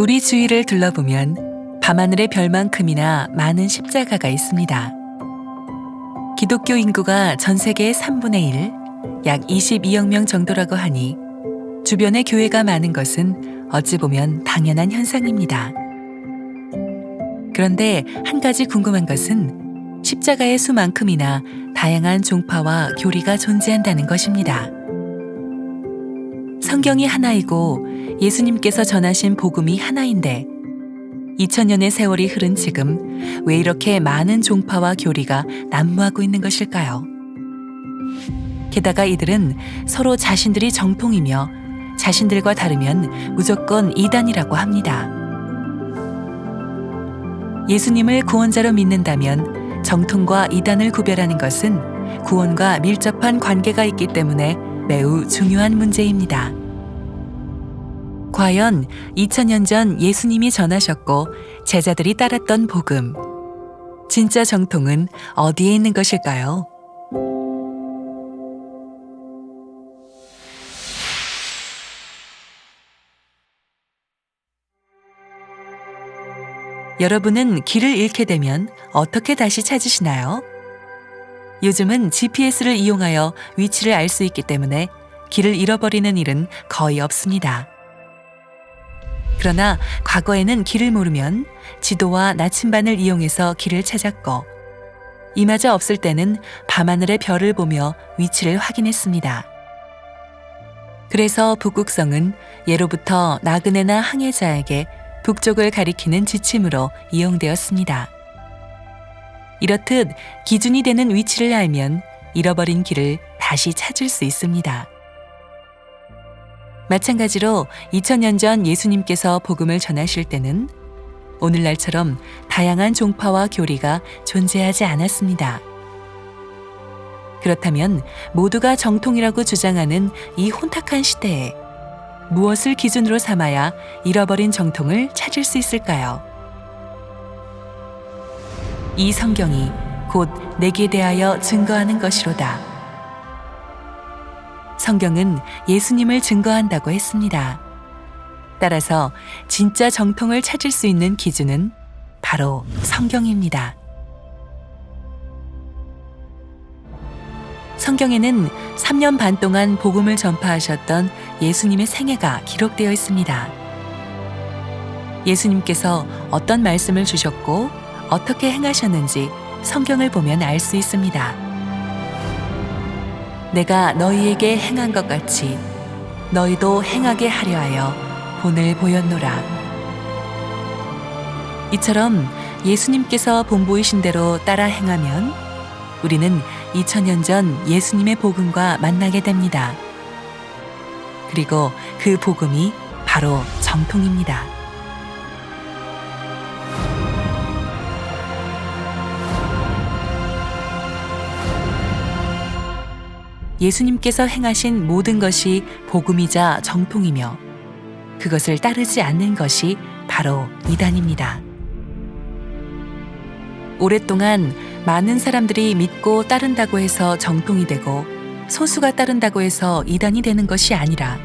우리 주위를 둘러보면 밤하늘의 별만큼이나 많은 십자가가 있습니다. 기독교 인구가 전 세계의 3분의 1, 약 22억 명 정도라고 하니 주변에 교회가 많은 것은 어찌 보면 당연한 현상입니다. 그런데 한 가지 궁금한 것은 십자가의 수만큼이나 다양한 종파와 교리가 존재한다는 것입니다. 성경이 하나이고 예수님께서 전하신 복음이 하나인데 2000년의 세월이 흐른 지금 왜 이렇게 많은 종파와 교리가 난무하고 있는 것일까요? 게다가 이들은 서로 자신들이 정통이며 자신들과 다르면 무조건 이단이라고 합니다. 예수님을 구원자로 믿는다면 정통과 이단을 구별하는 것은 구원과 밀접한 관계가 있기 때문에 매우 중요한 문제입니다. 과연 2000년 전 예수님이 전하셨고 제자들이 따랐던 복음. 진짜 정통은 어디에 있는 것일까요? 여러분은 길을 잃게 되면 어떻게 다시 찾으시나요? 요즘은 GPS를 이용하여 위치를 알 수 있기 때문에 길을 잃어버리는 일은 거의 없습니다. 그러나 과거에는 길을 모르면 지도와 나침반을 이용해서 길을 찾았고 이마저 없을 때는 밤하늘의 별을 보며 위치를 확인했습니다. 그래서 북극성은 예로부터 나그네나 항해자에게 북쪽을 가리키는 지침으로 이용되었습니다. 이렇듯 기준이 되는 위치를 알면 잃어버린 길을 다시 찾을 수 있습니다. 마찬가지로 2000년 전 예수님께서 복음을 전하실 때는 오늘날처럼 다양한 종파와 교리가 존재하지 않았습니다. 그렇다면 모두가 정통이라고 주장하는 이 혼탁한 시대에 무엇을 기준으로 삼아야 잃어버린 정통을 찾을 수 있을까요? 이 성경이 곧 내게 대하여 증거하는 것이로다. 성경은 예수님을 증거한다고 했습니다. 따라서 진짜 정통을 찾을 수 있는 기준은 바로 성경입니다. 성경에는 3년 반 동안 복음을 전파하셨던 예수님의 생애가 기록되어 있습니다. 예수님께서 어떤 말씀을 주셨고 어떻게 행하셨는지 성경을 보면 알 수 있습니다. 내가 너희에게 행한 것 같이 너희도 행하게 하려 하여 본을 보였노라. 이처럼 예수님께서 본보이신 대로 따라 행하면 우리는 2000년 전 예수님의 복음과 만나게 됩니다. 그리고 그 복음이 바로 정통입니다. 예수님께서 행하신 모든 것이 복음이자 정통이며 그것을 따르지 않는 것이 바로 이단입니다. 오랫동안 많은 사람들이 믿고 따른다고 해서 정통이 되고 소수가 따른다고 해서 이단이 되는 것이 아니라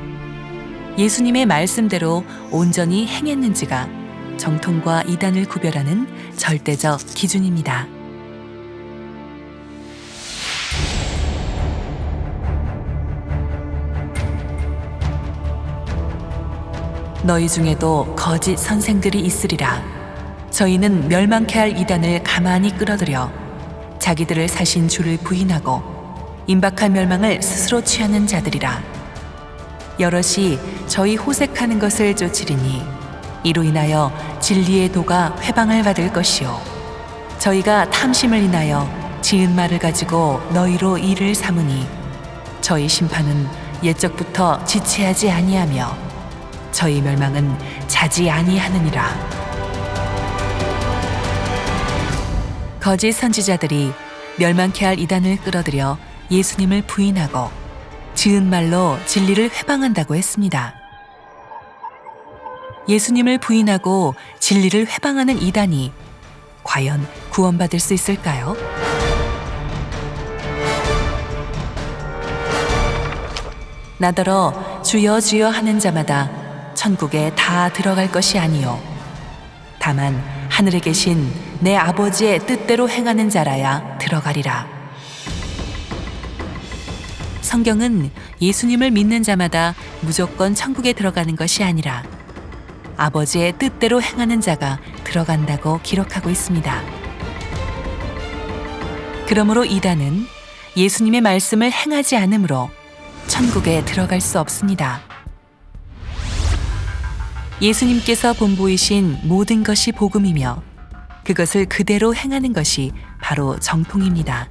예수님의 말씀대로 온전히 행했는지가 정통과 이단을 구별하는 절대적 기준입니다. 너희 중에도 거짓 선생들이 있으리라. 저희는 멸망케 할 이단을 가만히 끌어들여 자기들을 사신 주를 부인하고 임박한 멸망을 스스로 취하는 자들이라. 여럿이 저희 호색하는 것을 쫓으리니 이로 인하여 진리의 도가 회방을 받을 것이요. 저희가 탐심을 인하여 지은 말을 가지고 너희로 일을 삼으니 저희 심판은 옛적부터 지체하지 아니하며 저희 멸망은 자지 아니하느니라. 거짓 선지자들이 멸망케 할 이단을 끌어들여 예수님을 부인하고 지은 말로 진리를 회방한다고 했습니다. 예수님을 부인하고 진리를 회방하는 이단이 과연 구원받을 수 있을까요? 나더러 주여 주여 하는 자마다 천국에 다 들어갈 것이 아니요 다만 하늘에 계신 내 아버지의 뜻대로 행하는 자라야 들어가리라. 성경은 예수님을 믿는 자마다 무조건 천국에 들어가는 것이 아니라 아버지의 뜻대로 행하는 자가 들어간다고 기록하고 있습니다. 그러므로 이단은 예수님의 말씀을 행하지 않으므로 천국에 들어갈 수 없습니다. 예수님께서 본보이신 모든 것이 복음이며 그것을 그대로 행하는 것이 바로 정통입니다.